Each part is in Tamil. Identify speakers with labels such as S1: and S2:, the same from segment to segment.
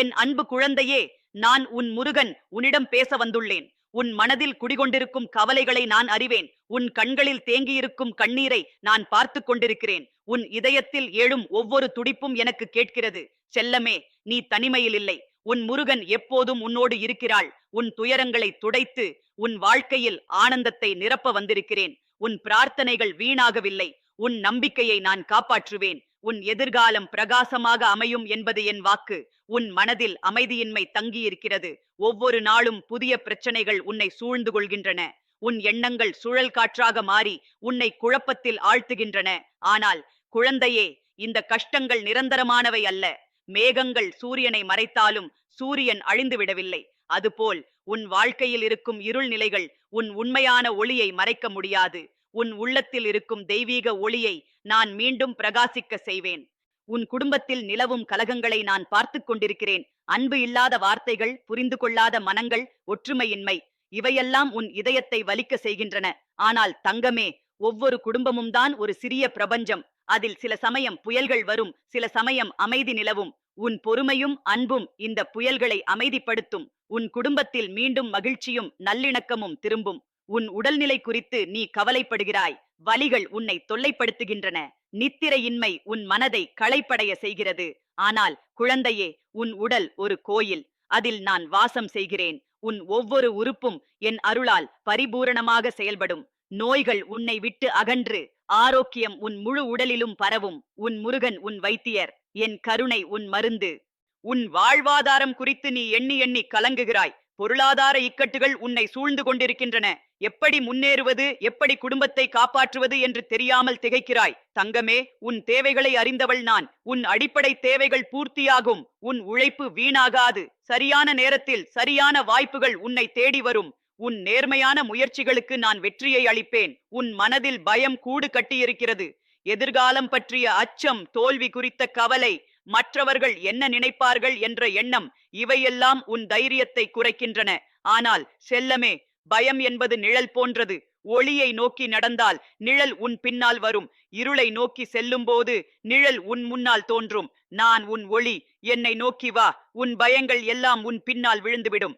S1: என் அன்பு குழந்தையே நான் உன் முருகன் உன்னிடம் பேச வந்துள்ளேன். உன் மனதில் குடிகொண்டிருக்கும் கவலைகளை நான் அறிவேன். உன் கண்களில் தேங்கியிருக்கும் கண்ணீரை நான் பார்த்து கொண்டிருக்கிறேன். உன் இதயத்தில் ஏழும் ஒவ்வொரு துடிப்பும் எனக்கு கேட்கிறது. செல்லமே நீ தனிமையில் இல்லை. உன் முருகன் எப்போதும் உன்னோடு இருக்கிறாள். உன் துயரங்களை துடைத்து உன் வாழ்க்கையில் ஆனந்தத்தை நிரப்ப வந்திருக்கிறேன். உன் பிரார்த்தனைகள் வீணாகவில்லை. உன் நம்பிக்கையை நான் காப்பாற்றுவேன். உன் எதிர்காலம் பிரகாசமாக அமையும் என்பது என் வாக்கு. உன் மனதில் அமைதியின்மை தங்கியிருக்கிறது. ஒவ்வொரு நாளும் புதிய பிரச்சனைகள் உன்னை சூழ்ந்து கொள்கின்றன. உன் எண்ணங்கள் சுழல் காற்றாக மாறி உன்னை குழப்பத்தில் ஆழ்த்துகின்றன. ஆனால் குழந்தையே இந்த கஷ்டங்கள் நிரந்தரமானவை அல்ல. மேகங்கள் சூரியனை மறைத்தாலும் சூரியன் அழிந்து விடவில்லை. அதுபோல் உன் வாழ்க்கையில் இருக்கும் இருள் நிலைகள் உன் உண்மையான ஒளியை மறைக்க முடியாது. உன் உள்ளத்தில் இருக்கும் தெய்வீக ஒளியை நான் மீண்டும் பிரகாசிக்க செய்வேன். உன் குடும்பத்தில் நிலவும் கலகங்களை நான் பார்த்துக் கொண்டிருக்கிறேன். அன்பு இல்லாத வார்த்தைகள் புரிந்து கொள்ளாத மனங்கள் ஒற்றுமையின்மை இவையெல்லாம் உன் இதயத்தை வலிக்க செய்கின்றன. ஆனால் தங்கமே ஒவ்வொரு குடும்பமும் தான் ஒரு சிறிய பிரபஞ்சம். அதில் சில சமயம் புயல்கள் வரும் சில சமயம் அமைதி நிலவும். உன் பொறுமையும் அன்பும் இந்த புயல்களை அமைதிப்படுத்தும். உன் குடும்பத்தில் மீண்டும் மகிழ்ச்சியும் நல்லிணக்கமும் திரும்பும். உன் உடல்நிலை குறித்து நீ கவலைப்படுகிறாய். வலிகள் உன்னை தொல்லைப்படுத்துகின்றன. நித்திரையின்மை உன் மனதை களைப்படைய செய்கிறது. ஆனால் குழந்தையே உன் உடல் ஒரு கோயில். அதில் நான் வாசம் செய்கிறேன். உன் ஒவ்வொரு உறுப்பும் என் அருளால் பரிபூரணமாக செயல்படும். நோய்கள் உன்னை விட்டு அகன்று. ஆரோக்கியம் உன் முழு உடலிலும் பரவும். உன் முருகன் உன் வைத்தியர். என் கருணை உன் மருந்து. உன் வாழ்வாதாரம் குறித்து நீ எண்ணி எண்ணி கலங்குகிறாய். பொருளாதார இக்கட்டுகள் உன்னை சூழ்ந்து கொண்டிருக்கின்றன. எப்படி முன்னேறுவது எப்படி குடும்பத்தை காப்பாற்றுவது என்று தெரியாமல் திகைக்கிறாய். தங்கமே உன் தேவைகளை அறிந்தவள் நான். உன் அடிப்படை தேவைகள் பூர்த்தியாகும். உன் உழைப்பு வீணாகாது. சரியான நேரத்தில் சரியான வாய்ப்புகள் உன்னை தேடி வரும். உன் நேர்மையான முயற்சிகளுக்கு நான் வெற்றியை அளிப்பேன். உன் மனதில் பயம் கூடு கட்டியிருக்கிறது. எதிர்காலம் பற்றிய அச்சம் தோல்வி குறித்த கவலை மற்றவர்கள் என்ன நினைப்பார்கள் என்ற எண்ணம் இவையெல்லாம் உன் தைரியத்தை குறைக்கின்றன. ஆனால் செல்லமே பயம் என்பது நிழல் போன்றது. ஒளியை நோக்கி நடந்தால் நிழல் உன் பின்னால் வரும். இருளை நோக்கி செல்லும்போது நிழல் உன் முன்னால் தோன்றும். நான் உன் ஒளி என்னை நோக்கி வா. உன் பயங்கள் எல்லாம் உன் பின்னால் விழுந்துவிடும்.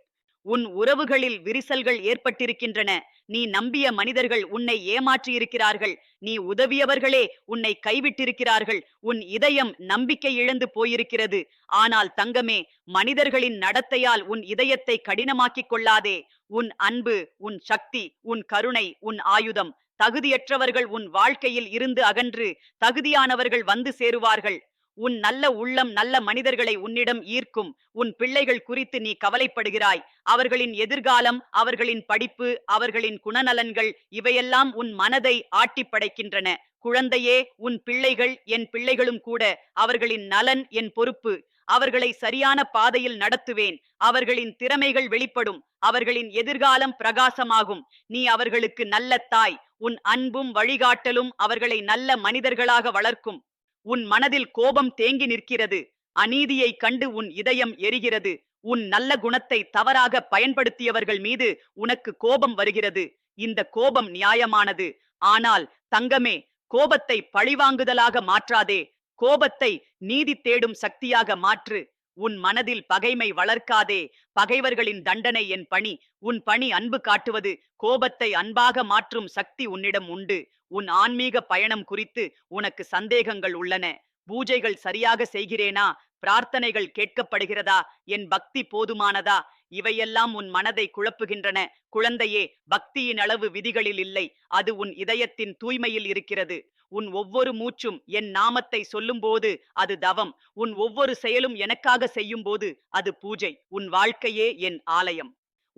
S1: உன் உறவுகளில் விரிசல்கள் ஏற்பட்டிருக்கின்றன. நீ நம்பிய மனிதர்கள் உன்னை ஏமாற்றியிருக்கிறார்கள். நீ உதவியவர்களே உன்னை கைவிட்டிருக்கிறார்கள். உன் இதயம் நம்பிக்கை இழந்து போயிருக்கிறது. ஆனால் தங்கமே மனிதர்களின் நடத்தையால் உன் இதயத்தை கடினமாக்கிக் கொள்ளாதே. உன் அன்பு உன் சக்தி உன் கருணை உன் ஆயுதம் தகுதியற்றவர்கள் உன் வாழ்க்கையில் இருந்து அகன்று தகுதியானவர்கள் வந்து சேருவார்கள். உன் நல்ல உள்ளம் நல்ல மனிதர்களை உன்னிடம் ஈர்க்கும் உன் பிள்ளைகள் குறித்து நீ கவலைப்படுகிறாய். அவர்களின் எதிர்காலம் அவர்களின் படிப்பு அவர்களின் குணநலன்கள் இவையெல்லாம் உன் மனதை ஆட்டிப்படைக்கின்றன குழந்தையே உன் பிள்ளைகள் என் பிள்ளைகளும் கூட அவர்களின் நலன் என் பொறுப்பு. அவர்களை சரியான பாதையில் நடத்துவேன். அவர்களின் திறமைகள் வெளிப்படும். அவர்களின் எதிர்காலம் பிரகாசமாகும். நீ அவர்களுக்கு நல்ல தாய். உன் அன்பும் வழிகாட்டலும் அவர்களை நல்ல மனிதர்களாக வளர்க்கும். உன் மனதில் கோபம் தேங்கி நிற்கிறது. அநீதியை கண்டு உன் இதயம் எரிகிறது. உன் நல்ல குணத்தை தவறாக பயன்படுத்தியவர்கள் மீது உனக்கு கோபம் வருகிறது. இந்த கோபம் நியாயமானது. ஆனால் தங்கமே கோபத்தை பழிவாங்குதலாக மாற்றாதே. கோபத்தை நீதி தேடும் சக்தியாக மாற்று. உன் மனதில் பகைமை வளர்க்காதே. பகைவர்களின் தண்டனை என் பணி. உன் பணி அன்பு காட்டுவது. கோபத்தை அன்பாக மாற்றும் சக்தி உன்னிடம் உண்டு. உன் ஆன்மீக பயணம் குறித்து உனக்கு சந்தேகங்கள் உள்ளன. பூஜைகள் சரியாக செய்கிறேனா? பிரார்த்தனைகள் கேட்கப்படுகிறதா? என் பக்தி போதுமானதா? இவையெல்லாம் உன் மனதை குழப்புகின்றன. குழந்தையே பக்தியின் அளவு விதிகளில் இல்லை. அது உன் இதயத்தின் தூய்மையில் இருக்கிறது. உன் ஒவ்வொரு மூச்சும் என் நாமத்தை சொல்லும்போது அது தவம். உன் ஒவ்வொரு செயலும் எனக்காக செய்யும்போது அது பூஜை. உன் வாழ்க்கையே என் ஆலயம்.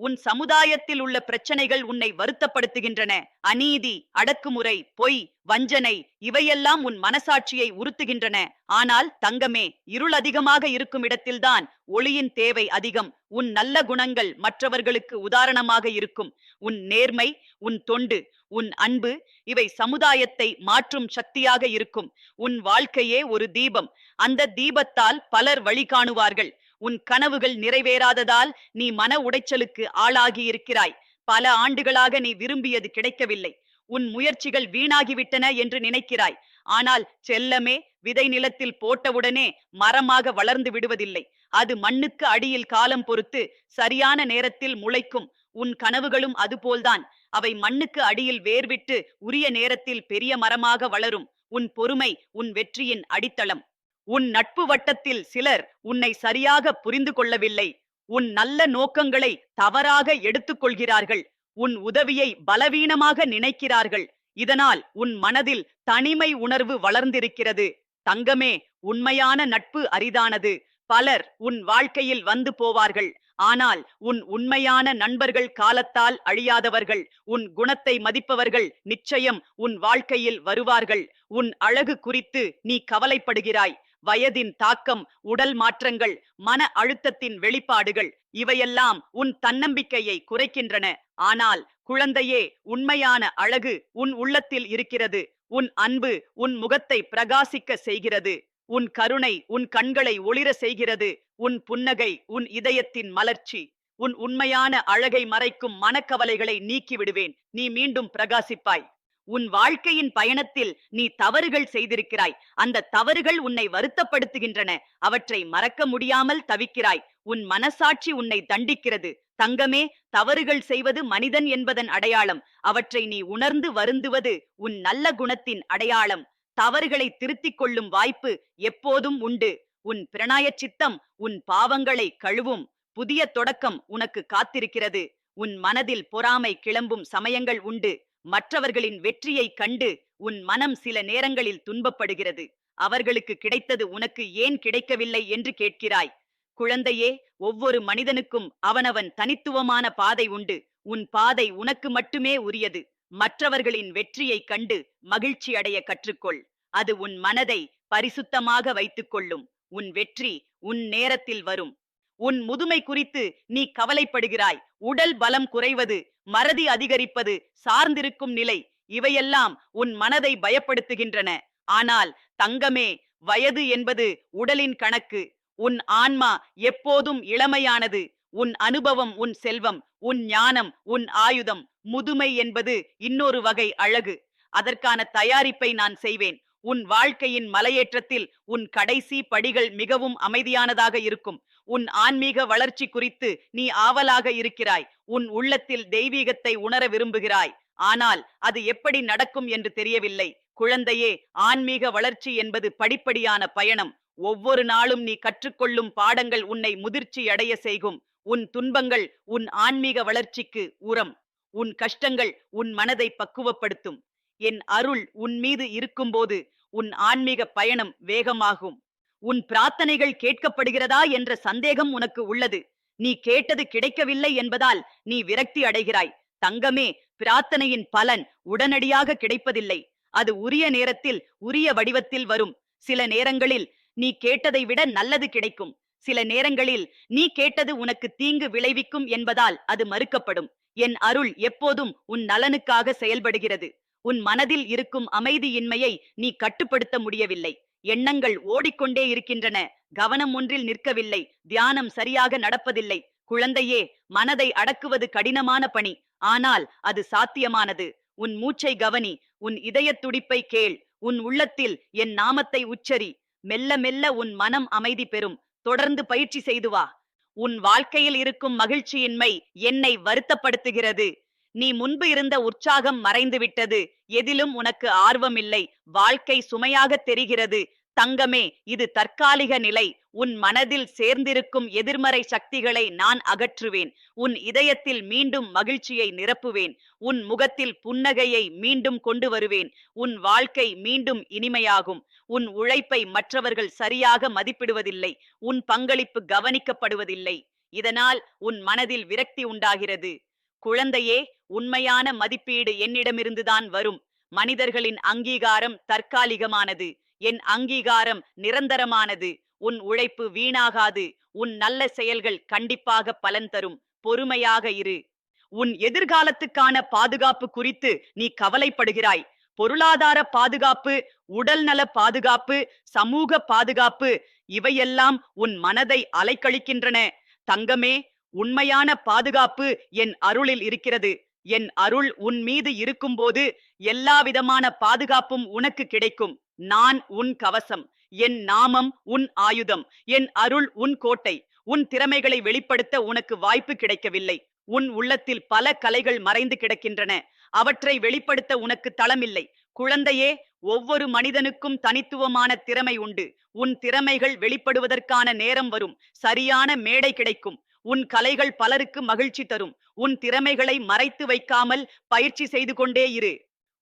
S1: உன் சமுதாயத்தில் உள்ள பிரச்சனைகள் உன்னை வருத்தப்படுத்துகின்றன. அநீதி அடக்குமுறை பொய் வஞ்சனை இவையெல்லாம் உன் மனசாட்சியை உறுத்துகின்றன. ஆனால் தங்கமே இருள் அதிகமாக இருக்கும் இடத்தில்தான் ஒளியின் தேவை அதிகம். உன் நல்ல குணங்கள் மற்றவர்களுக்கு உதாரணமாக இருக்கும். உன் நேர்மை உன் தொண்டு உன் அன்பு இவை சமுதாயத்தை மாற்றும் சக்தியாக இருக்கும். உன் வாழ்க்கையே ஒரு தீபம். அந்த தீபத்தால் பலர் வழி காணுவார்கள். உன் கனவுகள் நிறைவேறாததால் நீ மன உடைச்சலுக்கு ஆளாகி இருக்கிறாய் பல ஆண்டுகளாக நீ விரும்பியது கிடைக்கவில்லை. உன் முயற்சிகள் வீணாகிவிட்டன என்று நினைக்கிறாய். ஆனால் செல்லமே விதை நிலத்தில் போட்டவுடனே மரமாக வளர்ந்து விடுவதில்லை. அது மண்ணுக்கு அடியில் காலம் பொறுத்து சரியான நேரத்தில் முளைக்கும். உன் கனவுகளும் அதுபோல்தான். அவை மண்ணுக்கு அடியில் வேர்விட்டு உரிய நேரத்தில் பெரிய மரமாக வளரும். உன் பொறுமை உன் வெற்றியின் அடித்தளம். உன் நட்பு வட்டத்தில் சிலர் உன்னை சரியாக புரிந்து கொள்ளவில்லை. உன் நல்ல நோக்கங்களை தவறாக எடுத்துக்கொள்கிறார்கள். உன் உதவியை பலவீனமாக நினைக்கிறார்கள். இதனால் உன் மனதில் தனிமை உணர்வு வளர்ந்திருக்கிறது. தங்கமே உண்மையான நட்பு அரிதானது. பலர் உன் வாழ்க்கையில் வந்து போவார்கள். ஆனால் உன் உண்மையான நண்பர்கள் காலத்தால் அழியாதவர்கள் உன் குணத்தை மதிப்பவர்கள் நிச்சயம் உன் வாழ்க்கையில் வருவார்கள். உன் அழகு குறித்து நீ கவலைப்படுகிறாய். வயதின் தாக்கம் உடல் மாற்றங்கள் மன அழுத்தத்தின் வெளிப்பாடுகள் இவையெல்லாம் உன் தன்னம்பிக்கையை குறைக்கின்றன. ஆனால் குழந்தையே உண்மையான அழகு உன் உள்ளத்தில் இருக்கிறது. உன் அன்பு உன் முகத்தை பிரகாசிக்க செய்கிறது. உன் கருணை உன் கண்களை ஒளிர செய்கிறது. உன் புன்னகை உன் இதயத்தின் மலர்ச்சி. உன் உண்மையான அழகை மறைக்கும் மனக்கவலைகளை நீக்கி விடுவேன் நீ மீண்டும் பிரகாசிப்பாய். உன் வாழ்க்கையின் பயணத்தில் நீ தவறுகள் செய்திருக்கிறாய். அந்த தவறுகள் உன்னை வருத்தப்படுத்துகின்றன. அவற்றை மறக்க முடியாமல் தவிக்கிறாய். உன் மனசாட்சி உன்னை தண்டிக்கிறது. தங்கமே தவறுகள் செய்வது மனிதன் என்பதன் அடையாளம். அவற்றை நீ உணர்ந்து வருந்துவது உன் நல்ல குணத்தின் அடையாளம். தவறுகளை திருத்திக் கொள்ளும் வாய்ப்பு எப்போதும் உண்டு. உன் பிரணாய சித்தம் உன் பாவங்களை கழுவும். புதிய தொடக்கம் உனக்கு காத்திருக்கிறது. உன் மனதில் பொறாமை கிளம்பும் சமயங்கள் உண்டு. மற்றவர்களின் வெற்றியைக் கண்டு உன் மனம் சில நேரங்களில் துன்பப்படுகிறது. அவர்களுக்கு கிடைத்தது உனக்கு ஏன் கிடைக்கவில்லை என்று கேட்கிறாய். குழந்தையே ஒவ்வொரு மனிதனுக்கும் அவனவன் தனித்துவமான பாதை உண்டு. உன் பாதை உனக்கு மட்டுமே உரியது. மற்றவர்களின் வெற்றியைக் கண்டு மகிழ்ச்சி அடைய கற்றுக்கொள். அது உன் மனதை பரிசுத்தமாக வைத்துக் கொள்ளும். உன் வெற்றி உன் நேரத்தில் வரும். உன் முதுமை குறித்து நீ கவலைப்படுகிறாய். உடல் பலம் குறைவது மறதி அதிகரிப்பது சார்ந்திருக்கும் நிலை. இவையெல்லாம் உன் மனதை பயப்படுத்துகின்றன. ஆனால் தங்கமே வயது என்பது உடலின் கணக்கு. உன் ஆன்மா எப்போதும் இளமையானது. உன் அனுபவம் உன் செல்வம். உன் ஞானம் உன் ஆயுதம். முதுமை என்பது இன்னொரு வகை அழகு. அதற்கான தயாரிப்பை நான் செய்வேன். உன் வாழ்க்கையின் மலையேற்றத்தில் உன் கடைசி படிகள் மிகவும் அமைதியானதாக இருக்கும். உன் ஆன்மீக வளர்ச்சி குறித்து நீ ஆவலாக இருக்கிறாய். உன் உள்ளத்தில் தெய்வீகத்தை உணர விரும்புகிறாய். ஆனால் அது எப்படி நடக்கும் என்று தெரியவில்லை. குழந்தையே ஆன்மீக வளர்ச்சி என்பது படிப்படியான பயணம். ஒவ்வொரு நாளும் நீ கற்றுக்கொள்ளும் பாடங்கள் உன்னை முதிர்ச்சி அடைய செய்கும். உன் துன்பங்கள் உன் ஆன்மீக வளர்ச்சிக்கு உரம். உன் கஷ்டங்கள் உன் மனதை பக்குவப்படுத்தும். என் அருள் உன் மீது இருக்கும்போது உன் ஆன்மீக பயணம் வேகமாகும். உன் பிரார்த்தனைகள் கேட்கப்படுகிறதா என்ற சந்தேகம் உனக்கு உள்ளது. நீ கேட்டது கிடைக்கவில்லை என்பதால் நீ விரக்தி அடைகிறாய். தங்கமே பிரார்த்தனையின் பலன் உடனடியாக கிடைப்பதில்லை. அது உரிய நேரத்தில் உரிய வடிவத்தில் வரும். சில நேரங்களில் நீ கேட்டதை விட நல்லது கிடைக்கும். சில நேரங்களில் நீ கேட்டது உனக்கு தீங்கு விளைவிக்கும் என்பதால் அது மறுக்கப்படும். என் அருள் எப்போதும் உன் நலனுக்காக செயல்படுகிறது. உன் மனதில் இருக்கும் அமைதியின்மையை நீ கட்டுப்படுத்த முடியவில்லை. எண்ணங்கள் ஓடிக்கொண்டே இருக்கின்றன. கவனம் ஒன்றில் நிற்கவில்லை. தியானம் சரியாக நடப்பதில்லை. குழந்தையே மனதை அடக்குவது கடினமான பணி. ஆனால் அது சாத்தியமானது. உன் மூச்சை கவனி. உன் இதயத் துடிப்பை கேள். உன் உள்ளத்தில் என் நாமத்தை உச்சரி. மெல்ல மெல்ல உன் மனம் அமைதி பெறும். தொடர்ந்து பயிற்சி செய்து வா. உன் வாழ்க்கையில் இருக்கும் மகிழ்ச்சியின்மை என்னை வருத்தப்படுத்துகிறது. நீ முன்பு இருந்த உற்சாகம் மறைந்துவிட்டது எதிலும் உனக்கு ஆர்வமில்லை. வாழ்க்கை சுமையாக தெரிகிறது. தங்கமே இது தற்காலிக நிலை. உன் மனதில் சேர்ந்திருக்கும் எதிர்மறை சக்திகளை நான் அகற்றுவேன். உன் இதயத்தில் மீண்டும் மகிழ்ச்சியை நிரப்புவேன். உன் முகத்தில் புன்னகையை மீண்டும் கொண்டு வருவேன். உன் வாழ்க்கை மீண்டும் இனிமையாகும். உன் உழைப்பை மற்றவர்கள் சரியாக மதிப்பிடுவதில்லை. உன் பங்களிப்பு கவனிக்கப்படுவதில்லை. இதனால் உன் மனதில் விரக்தி உண்டாகிறது. குழந்தையே உண்மையான மதிப்பீடு என்னிடமிருந்துதான் வரும். மனிதர்களின் அங்கீகாரம் தற்காலிகமானது. என் அங்கீகாரம் நிரந்தரமானது. உன் உழைப்பு வீணாகாது. உன் நல்ல செயல்கள் கண்டிப்பாக பலன் தரும். பொறுமையாக இரு. உன் எதிர்காலத்துக்கான பாதுகாப்பு குறித்து நீ கவலைப்படுகிறாய். பொருளாதார பாதுகாப்பு உடல்நல பாதுகாப்பு சமூக பாதுகாப்பு இவையெல்லாம் உன் மனதை அலைக்கழிக்கின்றன. தங்கமே உண்மையான பாதுகாப்பு என் அருளில் இருக்கிறது. என் அருள் உன் மீது இருக்கும்போது எல்லாவிதமான பாதுகாப்பும் உனக்கு கிடைக்கும். நான் உன் கவசம் என் நாமம் உன் ஆயுதம் என் அருள் உன் கோட்டை உன் திறமைகளை வெளிப்படுத்த உனக்கு வாய்ப்பு கிடைக்கவில்லை. உன் உள்ளத்தில் பல கலைகள் மறைந்து கிடக்கின்றன. அவற்றை வெளிப்படுத்த உனக்கு தளமில்லை. குழந்தையே ஒவ்வொரு மனிதனுக்கும் தனித்துவமான திறமை உண்டு. உன் திறமைகள் வெளிப்படுவதற்கான நேரம் வரும். சரியான மேடை கிடைக்கும். உன் கலைகள் பலருக்கு மகிழ்ச்சி தரும். உன் திறமைகளை மறைத்து வைக்காமல் பயிற்சி செய்து கொண்டே இரு.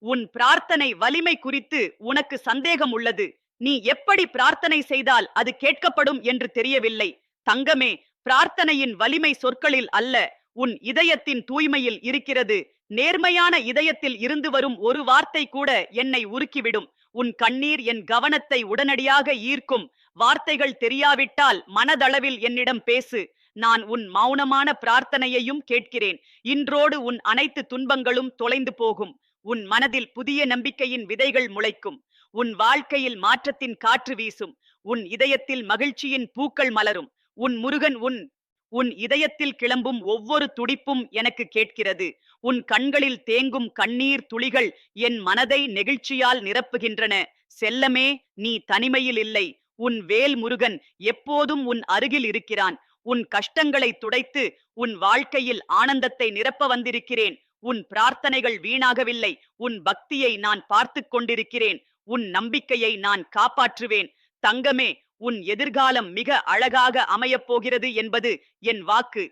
S1: உன் பிரார்த்தனை வலிமை குறித்து உனக்கு சந்தேகம் உள்ளது. நீ எப்படி பிரார்த்தனை செய்தால் அது கேட்கப்படும் என்று தெரியவில்லை. தங்கமே பிரார்த்தனையின் வலிமை சொற்களில் அல்ல உன் இதயத்தின் தூய்மையில் இருக்கிறது. நேர்மையான இதயத்தில் இருந்து வரும் ஒரு வார்த்தை கூட என்னை உருக்கிவிடும். உன் கண்ணீர் என் கவனத்தை உடனடியாக ஈர்க்கும். வார்த்தைகள் தெரியாவிட்டால் மனதளவில் என்னிடம் பேசு. நான் உன் மௌனமான பிரார்த்தனையையும் கேட்கிறேன். இன்றோடு உன் அனைத்து துன்பங்களும் தொலைந்து போகும். உன் மனதில் புதிய நம்பிக்கையின் விதைகள் முளைக்கும். உன் வாழ்க்கையில் மாற்றத்தின் காற்று வீசும். உன் இதயத்தில் மகிழ்ச்சியின் பூக்கள் மலரும். உன் முருகன் உன் உன் இதயத்தில் கிளம்பும் ஒவ்வொரு துடிப்பும் எனக்கு கேட்கிறது. உன் கண்களில் தேங்கும் கண்ணீர் துளிகள் என் மனதை நெகிழ்ச்சியால் நிரப்புகின்றன. செல்லமே நீ தனிமையில் இல்லை. உன் வேல் முருகன் எப்போதும் உன் அருகில் இருக்கிறான். உன் கஷ்டங்களை துடைத்து உன் வாழ்க்கையில் ஆனந்தத்தை நிரப்ப வந்திருக்கிறேன். உன் பிரார்த்தனைகள் வீணாகவில்லை. உன் பக்தியை நான் பார்த்து கொண்டிருக்கிறேன். உன் நம்பிக்கையை நான் காப்பாற்றுவேன். தங்கமே உன் எதிர்காலம் மிக அழகாக அமையப் போகிறது என்பது என் வாக்கு.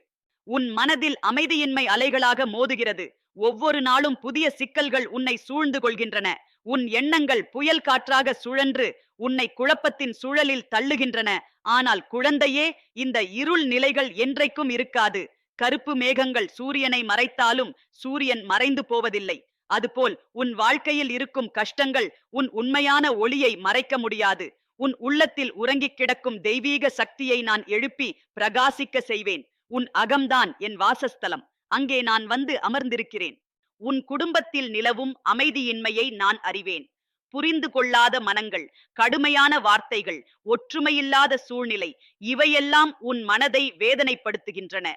S1: உன் மனதில் அமைதியின்மை அலைகளாக மோதுகிறது. ஒவ்வொரு நாளும் புதிய சிக்கல்கள் உன்னை சூழ்ந்து கொள்கின்றன. உன் எண்ணங்கள் புயல் காற்றாக சுழன்று உன்னை குழப்பத்தின் சூழலில் தள்ளுகின்றன. ஆனால் குழந்தையே இந்த இருள் நிலைகள் என்றைக்கும் இருக்காது. கருப்பு மேகங்கள் சூரியனை மறைத்தாலும் சூரியன் மறைந்து போவதில்லை. அதுபோல் உன் வாழ்க்கையில் இருக்கும் கஷ்டங்கள் உன் உண்மையான ஒளியை மறைக்க முடியாது. உன் உள்ளத்தில் உறங்கிக் கிடக்கும் தெய்வீக சக்தியை நான் எழுப்பி பிரகாசிக்க செய்வேன். உன் அகம்தான் என் வாசஸ்தலம். அங்கே நான் வந்து அமர்ந்திருக்கிறேன். உன் குடும்பத்தில் நிலவும் அமைதியின்மையை நான் அறிவேன். புரிந்து கொள்ளாத மனங்கள் கடுமையான வார்த்தைகள் ஒற்றுமையில்லாத சூழ்நிலை இவையெல்லாம் உன் மனதை வேதனைப்படுத்துகின்றன.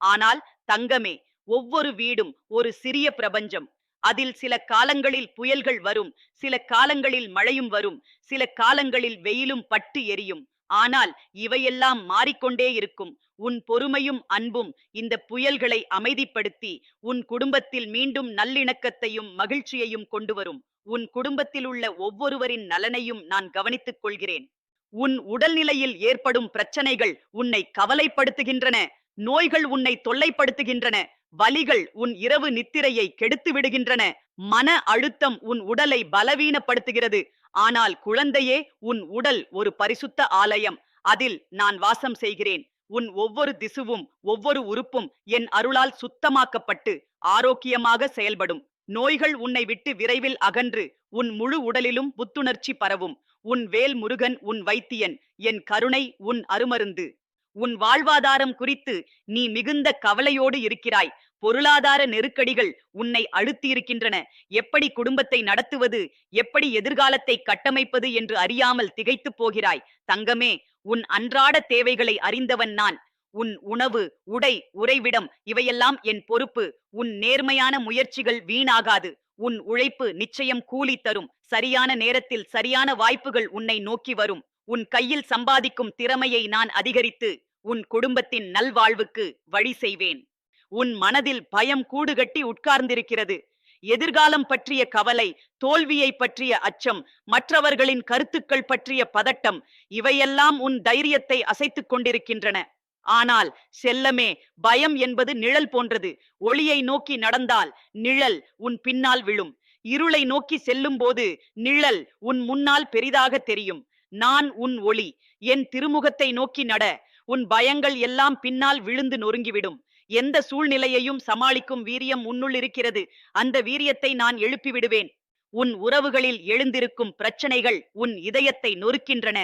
S1: ஆனால் தங்கமே ஒவ்வொரு வீடும் ஒரு சிறிய பிரபஞ்சம். அதில் சில காலங்களில் புயல்கள் வரும் சில காலங்களில் மழையும் வரும் சில காலங்களில் வெயிலும் பட்டு எரியும். ஆனால் இவையெல்லாம் மாறிக்கொண்டே இருக்கும். உன் பொறுமையும் அன்பும் இந்த புயல்களை அமைதிப்படுத்தி உன் குடும்பத்தில் மீண்டும் நல்லிணக்கத்தையும் மகிழ்ச்சியையும் கொண்டு வரும். உன் குடும்பத்தில் உள்ள ஒவ்வொருவரின் நலனையும் நான் கவனித்துக் கொள்கிறேன். உன் உடல்நிலையில் ஏற்படும் பிரச்சனைகள் உன்னை கவலைப்படுத்துகின்றன. நோய்கள் உன்னை தொல்லைப்படுத்துகின்றன. வலிகள் உன் இரவு நித்திரையை கெடுத்து விடுகின்றன. மன அழுத்தம் உன் உடலை பலவீனப்படுத்துகிறது. ஆனால் குழந்தையே உன் உடல் ஒரு பரிசுத்த ஆலயம். அதில் நான் வாசம் செய்கிறேன். உன் ஒவ்வொரு திசுவும் ஒவ்வொரு உறுப்பும் என் அருளால் சுத்தமாக்கப்பட்டு ஆரோக்கியமாக செயல்படும். நோய்கள் உன்னை விட்டு விரைவில் அகன்று. உன் முழு உடலிலும் புத்துணர்ச்சி பரவும். உன் வேல் முருகன் உன் வைத்தியன் என் கருணை உன் அருமருந்து. உன் வாழ்வாதாரம் குறித்து நீ மிகுந்த கவலையோடு இருக்கிறாய். பொருளாதார நெருக்கடிகள் உன்னை அழுத்தியிருக்கின்றன. எப்படி குடும்பத்தை நடத்துவது எப்படி எதிர்காலத்தை கட்டமைப்பது என்று அறியாமல் திகைத்துப் போகிறாய். தங்கமே உன் அன்றாட தேவைகளை அறிந்தவன் நான். உன் உணவு உடை உறைவிடம் இவையெல்லாம் என் பொறுப்பு. உன் நேர்மையான முயற்சிகள் வீணாகாது. உன் உழைப்பு நிச்சயம் கூலி தரும் சரியான நேரத்தில் சரியான வாய்ப்புகள் உன்னை நோக்கி வரும். உன் கையில் சம்பாதிக்கும் திறமையை நான் அதிகரித்து உன் குடும்பத்தின் நல்வாழ்வுக்கு வழி செய்வேன். உன் மனதில் பயம் கூடுகட்டி உட்கார்ந்திருக்கிறது. எதிர்காலம் பற்றிய கவலை தோல்வியை பற்றிய அச்சம் மற்றவர்களின் கருத்துக்கள் பற்றிய பதட்டம் இவையெல்லாம் உன் தைரியத்தை அசைத்துக் கொண்டிருக்கின்றன. ஆனால் செல்லமே பயம் என்பது நிழல் போன்றது. ஒளியை நோக்கி நடந்தால் நிழல் உன் பின்னால் விழும். இருளை நோக்கி செல்லும் போது நிழல் உன் முன்னால் பெரிதாக தெரியும். நான் உன் ஒளி. என் திருமுகத்தை நோக்கி நட. உன் பயங்கள் எல்லாம் பின்னால் விழுந்து நொறுங்கிவிடும். எந்த சூழ்நிலையையும் சமாளிக்கும் வீரியம் உன்னுள் இருக்கிறது. அந்த வீரியத்தை நான் எழுப்பி விடுவேன் உன் உறவுகளில் எழுந்திருக்கும் பிரச்சனைகள் உன் இதயத்தை நொறுக்கின்றன.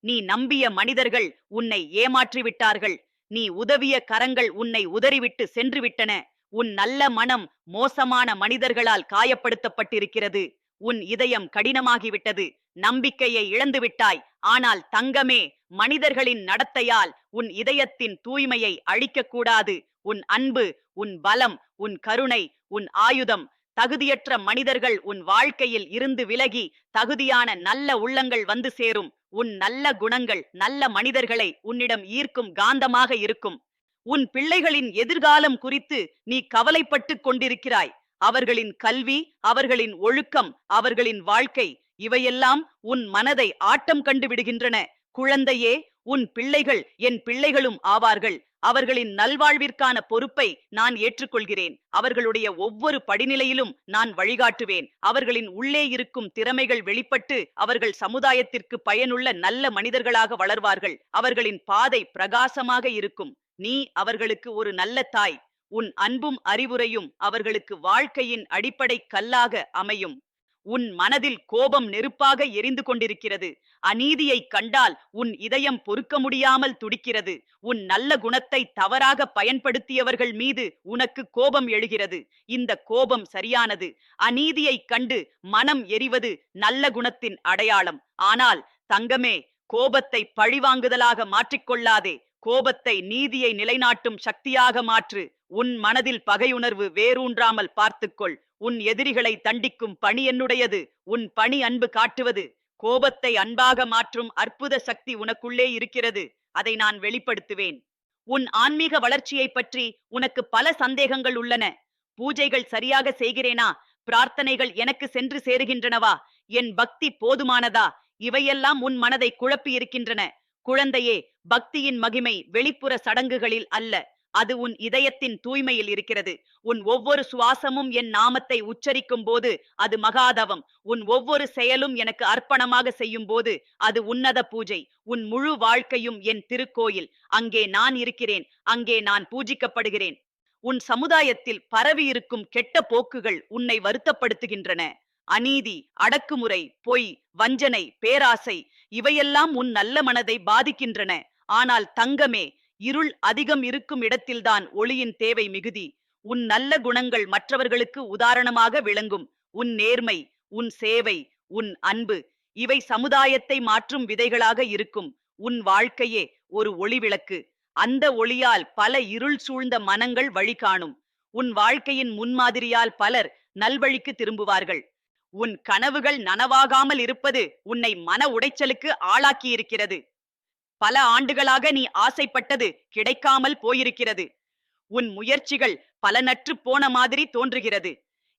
S1: நீ நம்பிய மனிதர்கள் உன்னை ஏமாற்றி விட்டார்கள் நீ உதவிய கரங்கள் உன்னை உதறிவிட்டு சென்று விட்டன உன் நல்ல மனம் மோசமான மனிதர்களால் காயப்படுத்தப்பட்டிருக்கிறது. உன் இதயம் கடினமாகிவிட்டது. நம்பிக்கையை இழந்து விட்டாய் ஆனால் தங்கமே மனிதர்களின் நடத்தையால் உன் இதயத்தின் தூய்மையை அழிக்கக்கூடாது. உன் அன்பு உன் பலம் உன் கருணை உன் ஆயுதம் தகுதியற்ற மனிதர்கள் உன் வாழ்க்கையில் இருந்து விலகி தகுதியான நல்ல உள்ளங்கள் வந்து சேரும். உன் நல்ல குணங்கள் நல்ல மனிதர்களை உன்னிடம் ஈர்க்கும் காந்தமாக இருக்கும். உன் பிள்ளைகளின் எதிர்காலம் குறித்து நீ கவலைப்பட்டுக் கொண்டிருக்கிறாய். அவர்களின் கல்வி அவர்களின் ஒழுக்கம் அவர்களின் வாழ்க்கை இவையெல்லாம் உன் மனதை ஆட்டம் கண்டு விடுகின்றன. குழந்தையே உன் பிள்ளைகள் என் பிள்ளைகளும் ஆவார்கள். அவர்களின் நல்வாழ்விற்கான பொறுப்பை நான் ஏற்றுக்கொள்கிறேன். அவர்களுடைய ஒவ்வொரு படிநிலையிலும் நான் வழிகாட்டுவேன். அவர்களின் உள்ளே இருக்கும் திறமைகள் வெளிப்பட்டு அவர்கள் சமுதாயத்திற்கு பயனுள்ள நல்ல மனிதர்களாக வளர்வார்கள். அவர்களின் பாதை பிரகாசமாக இருக்கும். நீ அவர்களுக்கு ஒரு நல்ல தாய். உன் அன்பும் அறிவுரையும் அவர்களுக்கு வாழ்க்கையின் அடிப்படை கல்லாக அமையும். உன் மனதில் கோபம் நெருப்பாக எரிந்து கொண்டிருக்கிறது. அநீதியை கண்டால் உன் இதயம் பொறுக்க முடியாமல் துடிக்கிறது. உன் நல்ல குணத்தை தவறாக பயன்படுத்தியவர்கள் மீது உனக்கு கோபம் எழுகிறது. இந்த கோபம் சரியானது. அநீதியை கண்டு மனம் எரிவது நல்ல குணத்தின் அடையாளம். ஆனால் தங்கமே கோபத்தை பழிவாங்குதலாக மாற்றிக்கொள்ளாதே. கோபத்தை நீதியை நிலைநாட்டும் சக்தியாக மாற்று. உன் மனதில் பகையுணர்வு வேரூன்றாமல் பார்த்துக்கொள். உன் எதிரிகளை தண்டிக்கும் பணி என்னுடையது. உன் பணி அன்பு காட்டுவது. கோபத்தை அன்பாக மாற்றும் அற்புத சக்தி உனக்குள்ளே இருக்கிறது. அதை நான் வெளிப்படுத்துவேன். உன் ஆன்மீக வளர்ச்சியை பற்றி உனக்கு பல சந்தேகங்கள் உள்ளன. பூஜைகள் சரியாக செய்கிறேனா? பிரார்த்தனைகள் எனக்கு சென்று சேருகின்றனவா? என் பக்தி போதுமானதா? இவையெல்லாம் உன் மனதை குழப்பி இருக்கின்றன குழந்தையே பக்தியின் மகிமை வெளிப்புற சடங்குகளில் அல்ல. அது உன் இதயத்தின் தூய்மையில் இருக்கிறது. உன் ஒவ்வொரு சுவாசமும் என் நாமத்தை உச்சரிக்கும் போது அது மகாதவம். உன் ஒவ்வொரு செயலும் எனக்கு அர்ப்பணமாக செய்யும் போது அது உன்னத பூஜை. உன் முழு வாழ்க்கையும் என் திருக்கோயில். அங்கே நான் இருக்கிறேன். அங்கே நான் பூஜிக்கப்படுகிறேன். உன் சமுதாயத்தில் பரவியிருக்கும் கெட்ட போக்குகள் உன்னை வருத்தப்படுத்துகின்றன. அநீதி அடக்குமுறை பொய் வஞ்சனை பேராசை இவையெல்லாம் உன் நல்ல மனதை பாதிக்கின்றன. ஆனால் தங்கமே இருள் அதிகம் இருக்கும் இடத்தில்தான் ஒளியின் தேவை மிகுதி. உன் நல்ல குணங்கள் மற்றவர்களுக்கு உதாரணமாக விளங்கும். உன் நேர்மை உன் சேவை உன் அன்பு இவை சமுதாயத்தை மாற்றும் விதைகளாக இருக்கும். உன் வாழ்க்கையே ஒரு ஒளிவிளக்கு. அந்த ஒளியால் பல இருள் சூழ்ந்த மனங்கள் வழி காணும். உன் வாழ்க்கையின் முன்மாதிரியால் பலர் நல்வழிக்கு திரும்புவார்கள். உன் கனவுகள் நனவாகாமல் இருப்பது உன்னை மன உடைச்சலுக்கு ஆளாக்கியிருக்கிறது. பல ஆண்டுகளாக நீ ஆசைப்பட்டது கிடைக்காமல் போயிருக்கிறது. உன் முயற்சிகள் பலனற்று போன மாதிரி தோன்றுகிறது.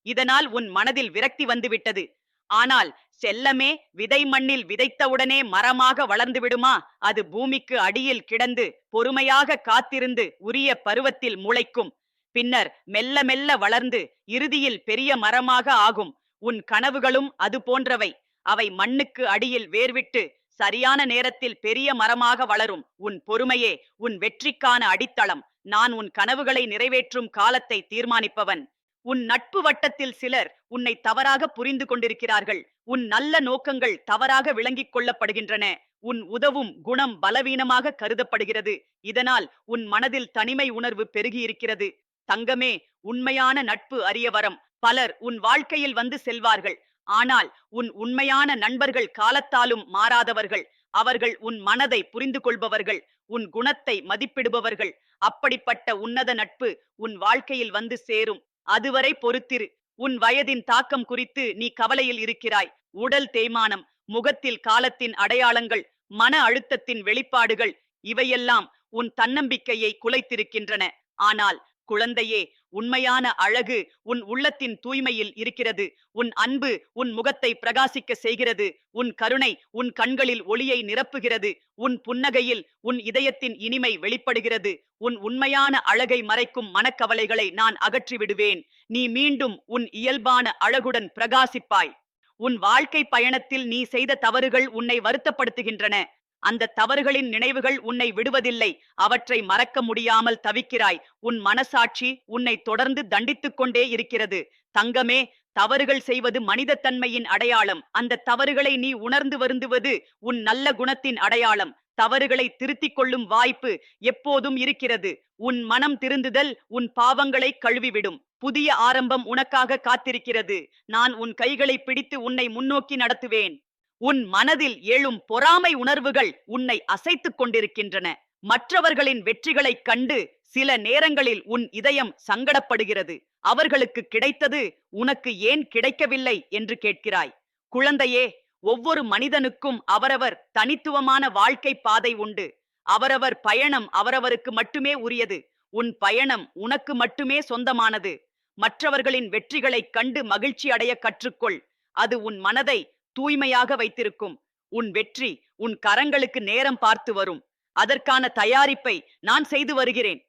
S1: இதனால் உன் மனதில் விரக்தி வந்துவிட்டது. ஆனால் செல்லமே விதை மண்ணில் விதைத்தவுடனே மரமாக வளர்ந்து விடுமா? அது பூமிக்கு அடியில் கிடந்து பொறுமையாக காத்திருந்து உரிய பருவத்தில் முளைக்கும். பின்னர் மெல்ல மெல்ல வளர்ந்து இறுதியில் பெரிய மரமாக ஆகும். உன் கனவுகளும் அது போன்றவை அவை மண்ணுக்கு அடியில் வேர்விட்டு சரியான நேரத்தில் பெரிய மரமாக வளரும். உன் பொறுமையே உன் வெற்றிக்கான அடித்தளம். நான் உன் கனவுகளை நிறைவேற்றும் காலத்தை தீர்மானிப்பவன். உன் நட்பு வட்டத்தில் சிலர் உன்னை தவறாக புரிந்து கொண்டிருக்கிறார்கள். உன் நல்ல நோக்கங்கள் தவறாக விளங்கிக் கொள்ளப்படுகின்றன. உன் உதவும் குணம் பலவீனமாக கருதப்படுகிறது. இதனால் உன் மனதில் தனிமை உணர்வு பெருகியிருக்கிறது. தங்கமே உண்மையான நட்பு அரிய வரம். பலர் உன் வாழ்க்கையில் வந்து செல்வார்கள். ஆனால் உன் உண்மையான நண்பர்கள் காலத்தாலும் மாறாதவர்கள். அவர்கள் உன் மனதை புரிந்து கொள்பவர்கள் உன் குணத்தை மதிப்பிடுபவர்கள். அப்படிப்பட்ட உன்னத நட்பு உன் வாழ்க்கையில் வந்து சேரும். அதுவரை பொறுத்திரு. உன் வயதின் தாக்கம் குறித்து நீ கவலையில் இருக்கிறாய். உடல் தேய்மானம் முகத்தில் காலத்தின் அடையாளங்கள் மன அழுத்தத்தின் வெளிப்பாடுகள் இவையெல்லாம் உன் தன்னம்பிக்கையை குலைத்திருக்கின்றன. ஆனால் குழந்தையே உண்மையான அழகு உன் உள்ளத்தின் தூய்மையில் இருக்கிறது. உன் அன்பு உன் முகத்தை பிரகாசிக்க செய்கிறது. உன் கருணை உன் கண்களில் ஒளியை நிரப்புகிறது. உன் புன்னகையில் உன் இதயத்தின் இனிமை வெளிப்படுகிறது. உன் உண்மையான அழகை மறைக்கும் மனக்கவலைகளை நான் அகற்றி விடுவேன் நீ மீண்டும் உன் இயல்பான அழகுடன் பிரகாசிப்பாய். உன் வாழ்க்கை பயணத்தில் நீ செய்த தவறுகள் உன்னை வருத்தப்படுத்துகின்றன. அந்த தவறுகளின் நினைவுகள் உன்னை விடுவதில்லை. அவற்றை மறக்க முடியாமல் தவிக்கிறாய். உன் மனசாட்சி உன்னை தொடர்ந்து தண்டித்துக் கொண்டே இருக்கிறது. தங்கமே தவறுகள் செய்வது மனிதத்தன்மையின் அடையாளம். அந்த தவறுகளை நீ உணர்ந்து வருந்துவது உன் நல்ல குணத்தின் அடையாளம். தவறுகளை திருத்திக் கொள்ளும் வாய்ப்பு எப்போதும் இருக்கிறது. உன் மனம் திருந்துதல் உன் பாவங்களை கழுவிவிடும். புதிய ஆரம்பம் உனக்காக காத்திருக்கிறது. நான் உன் கைகளை பிடித்து உன்னை முன்னோக்கி நடத்துவேன். உன் மனதில் எழும் பொறாமை உணர்வுகள் உன்னை அசைத்துக் கொண்டிருக்கின்றன. மற்றவர்களின் வெற்றிகளைக் கண்டு சில நேரங்களில் உன் இதயம் சங்கடப்படுகிறது. அவர்களுக்கு கிடைத்தது உனக்கு ஏன் கிடைக்கவில்லை என்று கேட்கிறாய். குழந்தையே ஒவ்வொரு மனிதனுக்கும் அவரவர் தனித்துவமான வாழ்க்கை பாதை உண்டு. அவரவர் பயணம் அவரவருக்கு மட்டுமே உரியது. உன் பயணம் உனக்கு மட்டுமே சொந்தமானது. மற்றவர்களின் வெற்றிகளைக் கண்டு மகிழ்ச்சி அடைய கற்றுக்கொள். அது உன் மனதை தூய்மையாக வைத்திருக்கும். உன் வெற்றி உன் கரங்களுக்கு நேரம் பார்த்து வரும். அதற்கான தயாரிப்பை நான் செய்து வருகிறேன்.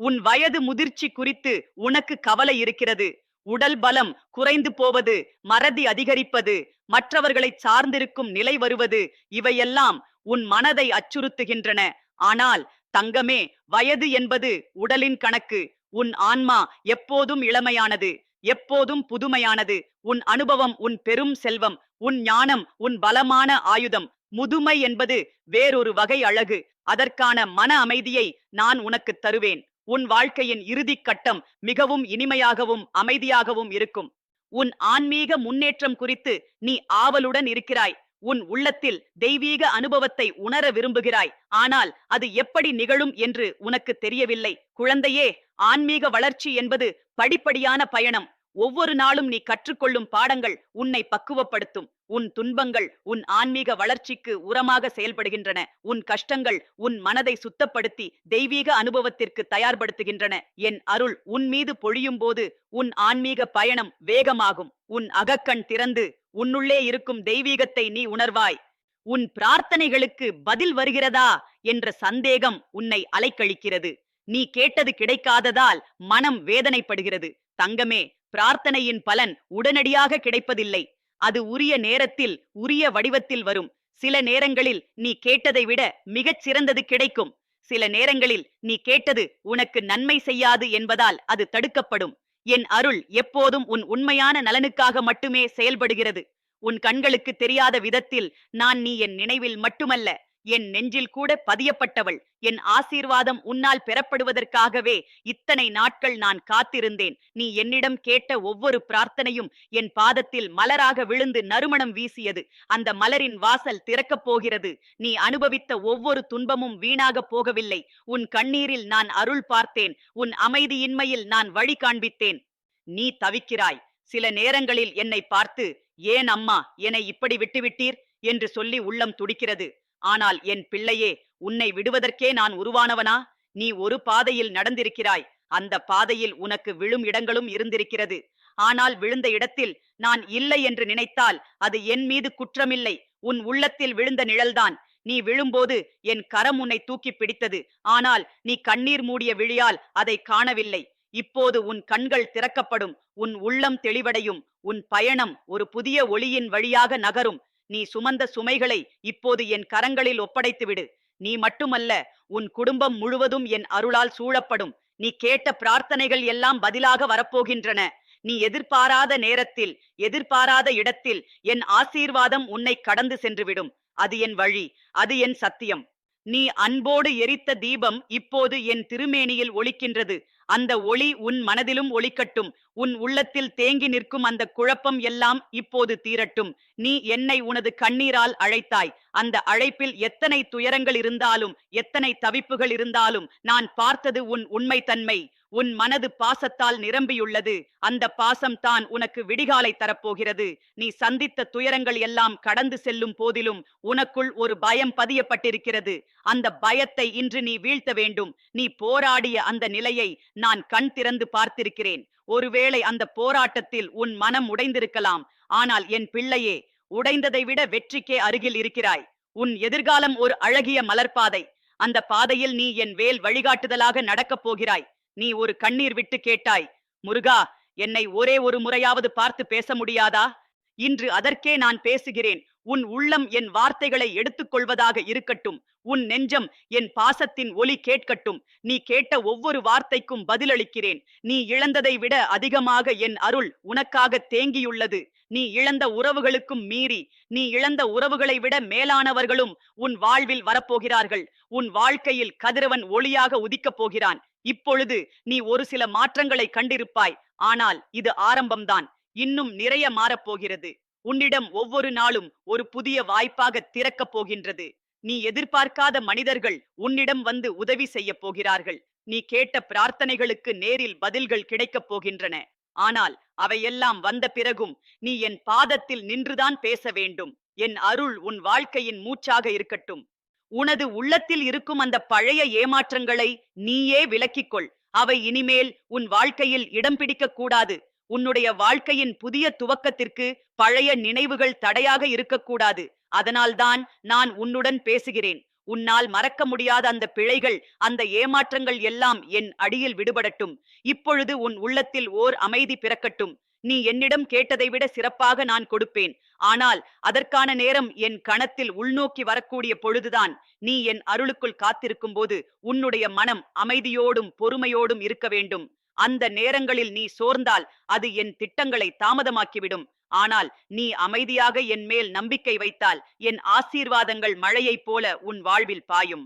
S1: உன் வயது முதிர்ச்சி குறித்து உனக்கு கவலை இருக்கிறது. உடல் பலம் குறைந்து போவது மறதி அதிகரிப்பது மற்றவர்களை சார்ந்திருக்கும் நிலை வருவது இவையெல்லாம் உன் மனதை அச்சுறுத்துகின்றன. ஆனால் தங்கமே வயது என்பது உடலின் கணக்கு. உன் ஆன்மா எப்போதும் இளமையானது. எப்போதும் புதுமையானது. உன் அனுபவம் உன் பெரும் செல்வம் உன் ஞானம் உன் பலமான ஆயுதம். முதுமை என்பது வேறொரு வகை அழகு. அதற்கான மன அமைதியை நான் உனக்கு தருவேன். உன் வாழ்க்கையின் இறுதிக் கட்டம் மிகவும் இனிமையாகவும் அமைதியாகவும் இருக்கும். உன் ஆன்மீக முன்னேற்றம் குறித்து நீ ஆவலுடன் இருக்கிறாய். உன் உள்ளத்தில் தெய்வீக அனுபவத்தை உணர விரும்புகிறாய். ஆனால் அது எப்படி நிகழும் என்று உனக்கு தெரியவில்லை. குழந்தையே ஆன்மீக வளர்ச்சி என்பது படிப்படியான பயணம். ஒவ்வொரு நாளும் நீ கற்றுக்கொள்ளும் பாடங்கள் உன்னை பக்குவப்படுத்தும். உன் துன்பங்கள் உன் ஆன்மீக வளர்ச்சிக்கு உரமாக செயல்படுகின்றன. உன் கஷ்டங்கள் உன் மனதை சுத்தப்படுத்தி தெய்வீக அனுபவத்திற்கு தயார்படுத்துகின்றன. என் அருள் உன் மீது பொழியும் போது உன் ஆன்மீக பயணம் வேகமாகும். உன் அகக்கண் திறந்து உன்னுள்ளே இருக்கும் தெய்வீகத்தை நீ உணர்வாய். உன் பிரார்த்தனைகளுக்கு பதில் வருகிறதா என்ற சந்தேகம் உன்னை அலைக்கழிக்கிறது. நீ கேட்டது கிடைக்காததால் மனம் வேதனைப்படுகிறது. தங்கமே பிரார்த்தனையின் பலன் உடனடியாக கிடைப்பதில்லை. அது உரிய நேரத்தில் உரிய வடிவத்தில் வரும். சில நேரங்களில் நீ கேட்டதை விட மிகச் சிறந்தது கிடைக்கும். சில நேரங்களில் நீ கேட்டது உனக்கு நன்மை செய்யாது என்பதால் அது தடுக்கப்படும். என் அருள் எப்போதும் உன் உண்மையான நலனுக்காக மட்டுமே செயல்படுகிறது. உன் கண்களுக்கு தெரியாத விதத்தில் நான் நீ என் நினைவில் மட்டுமல்ல. என் நெஞ்சில் கூட பதியப்பட்டவள். என் ஆசீர்வாதம் உன்னால் பெறப்படுவதற்காகவே இத்தனை நாட்கள் நான் காத்திருந்தேன். நீ என்னிடம் கேட்ட ஒவ்வொரு பிரார்த்தனையும் என் பாதத்தில் மலராக விழுந்து நறுமணம் வீசியது. அந்த மலரின் வாசல் திறக்கப் போகிறது. நீ அனுபவித்த ஒவ்வொரு துன்பமும் வீணாக போகவில்லை. உன் கண்ணீரில் நான் அருள் பார்த்தேன். உன் அமைதியின்மையில் நான் வழி காண்பித்தேன். நீ தவிக்கிறாய். சில நேரங்களில் என்னை பார்த்து ஏன் அம்மா என்னை இப்படி விட்டுவிட்டீர்? என்று சொல்லி உள்ளம் துடிக்கிறது. ஆனால் என் பிள்ளையே உன்னை விடுவதற்கே நான் உருவானவனா? நீ ஒரு பாதையில் நடந்திருக்கிறாய். அந்த பாதையில் உனக்கு விழும் இடங்களும் இருந்திருக்கிறது. ஆனால் விழுந்த இடத்தில் நான் இல்லை என்று நினைத்தால் அது என் மீது குற்றமில்லை. உன் உள்ளத்தில் விழுந்த நிழல்தான். நீ விழும்போது என் கரம் உன்னை தூக்கி பிடித்தது. ஆனால் நீ கண்ணீர் மூடிய விழியால் அதை காணவில்லை. இப்போது உன் கண்கள் திறக்கப்படும். உன் உள்ளம் தெளிவடையும். உன் பயணம் ஒரு புதிய ஒளியின் வழியாக நகரும். நீ சுமந்த சுமைகளை இப்போது என் கரங்களில் ஒப்படைத்து விடு நீ மட்டுமல்ல உன் குடும்பம் முழுவதும் என் அருளால் சூழப்படும். நீ கேட்ட பிரார்த்தனைகள் எல்லாம் பதிலாக வரப்போகின்றன. நீ எதிர்பாராத நேரத்தில் எதிர்பாராத இடத்தில் என் ஆசீர்வாதம் உன்னை கடந்து சென்றுவிடும். அது என் வழி அது என் சத்தியம். நீ அன்போடு எரித்த தீபம் இப்போது என் திருமேனியில் ஒளிக்கின்றது அந்த ஒளி உன் மனதிலும் ஒளிக்கட்டும். உன் உள்ளத்தில் தேங்கி நிற்கும் அந்த குழப்பம் எல்லாம் இப்போது தீரட்டும். நீ என்னை உனது கண்ணீரால் அழைத்தாய். அந்த அழைப்பில் எத்தனை துயரங்கள் இருந்தாலும் எத்தனை தவிப்புகள் இருந்தாலும் நான் பார்த்தது உன் உண்மை தன்மை உன் மனது பாசத்தால் நிரம்பியுள்ளது. அந்த பாசம் தான் உனக்கு விடிகாலை தரப்போகிறது. நீ சந்தித்த துயரங்கள் எல்லாம் கடந்து செல்லும் போதிலும் உனக்குள் ஒரு பயம் பதியப்பட்டிருக்கிறது. அந்த பயத்தை இன்று நீ வீழ்த்த வேண்டும். நீ போராடிய அந்த நிலையை நான் கண் திறந்து பார்த்திருக்கிறேன். ஒருவேளை அந்த போராட்டத்தில் உன் மனம் உடைந்திருக்கலாம். ஆனால் என் பிள்ளையே உடைந்ததை விட வெற்றிக்கே அருகில் இருக்கிறாய். உன் எதிர்காலம் ஒரு அழகிய மலர்பாதை. அந்த பாதையில் நீ என் வேல் வழிகாட்டுதலாக நடக்கப் போகிறாய். நீ ஒரு கண்ணீர் விட்டு கேட்டாய் முருகா என்னை ஒரே ஒரு முறையாவது பார்த்து பேச முடியாதா? இன்று அதற்கே நான் பேசுகிறேன். உன் உள்ளம் என் வார்த்தைகளை எடுத்துக்கொள்வதாக இருக்கட்டும். உன் நெஞ்சம் என் பாசத்தின் ஒலி கேட்கட்டும். நீ கேட்ட ஒவ்வொரு வார்த்தைக்கும் பதிலளிக்கிறேன். நீ இழந்ததை விட அதிகமாக என் அருள் உனக்காக தேங்கியுள்ளது. நீ இழந்த உறவுகளுக்கும் மீறி. நீ இழந்த உறவுகளை விட மேலானவர்களும் உன் வாழ்வில் வரப்போகிறார்கள். உன் வாழ்க்கையில் கதிரவன் ஒளியாக உதிக்கப் போகிறான். இப்பொழுது நீ ஒரு சில மாற்றங்களை கண்டிருப்பாய். ஆனால் இது ஆரம்பம்தான். இன்னும் நிறைய மாறப்போகிறது. உன்னிடம் ஒவ்வொரு நாளும் ஒரு புதிய வாய்ப்பாக திறக்கப் போகின்றது. நீ எதிர்பார்க்காத மனிதர்கள் உன்னிடம் வந்து உதவி செய்ய போகிறார்கள். நீ கேட்ட பிரார்த்தனைகளுக்கு நேரில் பதில்கள் கிடைக்கப் போகின்றன. ஆனால் அவையெல்லாம் வந்த பிறகும் நீ என் பாதத்தில் நின்றுதான் பேச வேண்டும். என் அருள் உன் வாழ்க்கையின் மூச்சாக இருக்கட்டும். உனது உள்ளத்தில் இருக்கும் அந்த பழைய ஏமாற்றங்களை நீயே விலக்கிக்கொள். அவை இனிமேல் உன் வாழ்க்கையில் இடம் பிடிக்கக்கூடாது உன்னுடைய வாழ்க்கையின் புதிய துவக்கத்திற்கு பழைய நினைவுகள் தடையாக இருக்கக்கூடாது அதனால்தான் நான் உன்னுடன் பேசுகிறேன். உன்னால் மறக்க முடியாத அந்த பிழைகள் அந்த ஏமாற்றங்கள் எல்லாம் என் அடியில் விடுபடட்டும். இப்பொழுது உன் உள்ளத்தில் ஓர் அமைதி பிறக்கட்டும். நீ என்னிடம் கேட்டதை விட சிறப்பாக நான் கொடுப்பேன். ஆனால் அதற்கான நேரம் என் கணத்தில் உள்நோக்கி வரக்கூடிய பொழுதுதான் நீ என் அருளுக்குள் காத்திருக்கும் போது உன்னுடைய மனம் அமைதியோடும் பொறுமையோடும் இருக்க வேண்டும். அந்த நேரங்களில் நீ சோர்ந்தால் அது என் திட்டங்களை தாமதமாக்கிவிடும். ஆனால் நீ அமைதியாக என் மேல் நம்பிக்கை வைத்தால் என் ஆசீர்வாதங்கள் மழையைப் போல உன் வாழ்வில் பாயும்.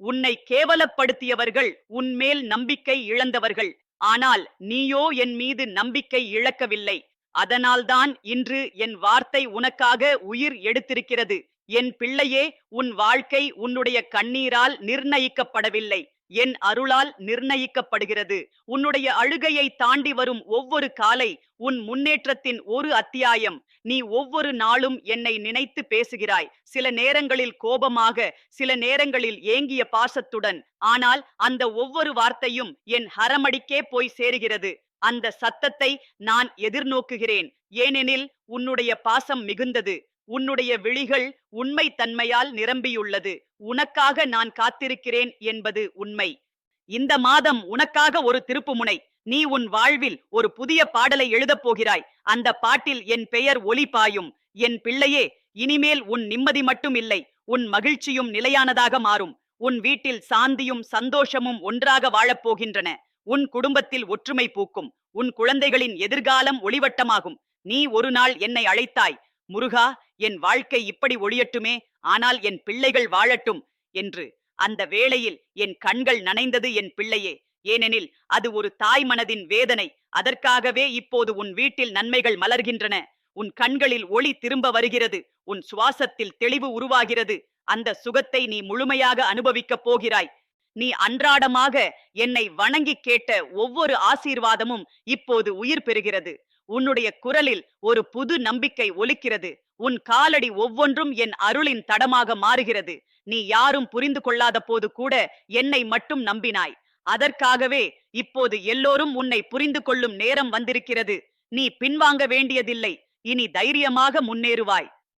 S1: உன்னை கேவலப்படுத்தியவர்கள் உன்மேல் நம்பிக்கை இழந்தவர்கள் ஆனால் நீயோ என் மீது நம்பிக்கை இழக்கவில்லை. அதனால்தான் இன்று என் வார்த்தை உனக்காக உயிர் எடுத்திருக்கிறது. என் பிள்ளையே உன் வாழ்க்கை உன்னுடைய கண்ணீரால் நிர்ணயிக்கப்படவில்லை. என் அருளால் நிர்ணயிக்கப்படுகிறது. உன்னுடைய அழுகையை தாண்டி வரும் ஒவ்வொரு காலை உன் முன்னேற்றத்தின் ஒரு அத்தியாயம். நீ ஒவ்வொரு நாளும் என்னை நினைத்து பேசுகிறாய். சில நேரங்களில் கோபமாக சில நேரங்களில் ஏங்கிய பாசத்துடன். ஆனால் அந்த ஒவ்வொரு வார்த்தையும் என் ஹரமடிக்கே போய் சேருகிறது. அந்த சத்தத்தை நான் எதிர்நோக்குகிறேன். ஏனெனில் உன்னுடைய பாசம் மிகுந்தது. உன்னுடைய விழிகள் உண்மை தன்மையால் நிரம்பியுள்ளது. உனக்காக நான் காத்திருக்கிறேன் என்பது உண்மை. இந்த மாதம் உனக்காக ஒரு திருப்புமுனை. நீ உன் வாழ்வில் ஒரு புதிய பாடலை எழுதப் போகிறாய். அந்த பாட்டில் என் பெயர் ஒளி பாயும். என் பிள்ளையே இனிமேல் உன் நிம்மதி மட்டும் இல்லை உன் மகிழ்ச்சியும் நிலையானதாக மாறும். உன் வீட்டில் சாந்தியும் சந்தோஷமும் ஒன்றாக வாழப்போகின்றன உன் குடும்பத்தில் ஒற்றுமை பூக்கும். உன் குழந்தைகளின் எதிர்காலம் ஒளிவட்டமாகும். நீ ஒரு நாள் என்னை அழைத்தாய். முருகா என் வாழ்க்கை இப்படி ஒளியட்டுமே ஆனால் என் பிள்ளைகள் வாழட்டும் என்று. அந்த வேளையில் என் கண்கள் நனைந்தது என் பிள்ளையே. ஏனெனில் அது ஒரு தாய் மனதின் வேதனை. அதற்காகவே இப்போது உன் வீட்டில் நன்மைகள் மலர்கின்றன. உன் கண்களில் ஒளி திரும்ப வருகிறது. உன் சுவாசத்தில் தெளிவு உருவாகிறது. அந்த சுகத்தை நீ முழுமையாக அனுபவிக்கப் போகிறாய். நீ அன்றாடமாக என்னை வணங்கி கேட்ட ஒவ்வொரு ஆசீர்வாதமும் இப்போது உயிர் பெறுகிறது. உன்னுடைய குரலில் ஒரு புது நம்பிக்கை ஒலிக்கிறது. உன் காலடி ஒவ்வொன்றும் என் அருளின் தடமாக மாறுகிறது. நீ யாரும் புரிந்து கொள்ளாத போது கூட என்னை மட்டும் நம்பினாய். அதற்காகவே இப்போது எல்லோரும் உன்னை புரிந்து கொள்ளும் நேரம் வந்திருக்கிறது. நீ பின்வாங்க வேண்டியதில்லை. இனி தைரியமாக முன்னேறுவாய்.